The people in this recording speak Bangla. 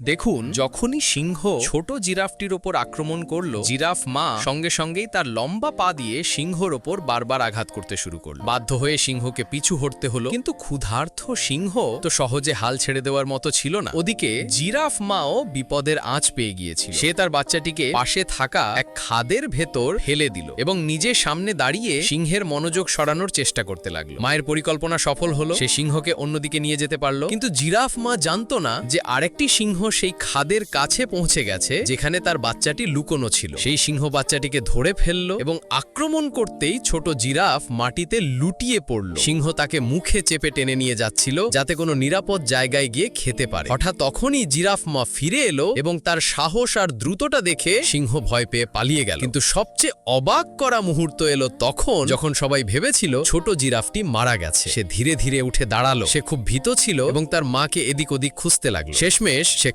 দেখুন, যখনই সিংহ ছোট জিরাফটির ওপর আক্রমণ করল, জিরাফ মা সঙ্গে সঙ্গেই তার লম্বা পা দিয়ে সিংহর ওপর বারবার আঘাত করতে শুরু করল। বাধ্য হয়ে সিংহকে পিছু হটতে হলো, কিন্তু ক্ষুধার্থ সিংহ তো সহজে হাল ছেড়ে দেওয়ার মতো ছিল না। ওদিকে জিরাফ মাও বিপদের আঁচ পেয়ে গিয়েছিল। সে তার বাচ্চাটিকে পাশে থাকা এক খাদের ভেতর ফেলে দিল এবং নিজের সামনে দাঁড়িয়ে সিংহের মনোযোগ সরানোর চেষ্টা করতে লাগল। মায়ের পরিকল্পনা সফল হলো, সে সিংহকে অন্যদিকে নিয়ে যেতে পারল, কিন্তু জিরাফ মা জানতো না যে আরেকটি সিংহ সেই খাদের কাছে পৌঁছে গেছে, যেখানে তার বাচ্চাটি লুকোনো ছিল। সেই সিংহ বাচ্চাটিকে ধরে ফেলল এবং আক্রমণ করতেই ছোট জিরাফ মাটিতে লুটিয়ে পড়ল। সিংহ তাকে মুখে চেপে টেনে নিয়ে যাচ্ছিল, যাতে কোনো নিরাপদ জায়গায় গিয়ে খেতে পারে। হঠাৎ তখনই জিরাফ মা ফিরে এলো এবং তার সাহস আর দ্রুতটা দেখে সিংহ ভয় পেয়ে পালিয়ে গেল। কিন্তু সবচেয়ে অবাক করা মুহূর্ত এলো তখন, যখন সবাই ভেবেছিল ছোট জিরাফটি মারা গেছে। সে ধীরে ধীরে উঠে দাঁড়াল। সে খুব ভীত ছিল এবং তার মাকে এদিক ওদিক খুঁজতে লাগল। শেষমেশ সে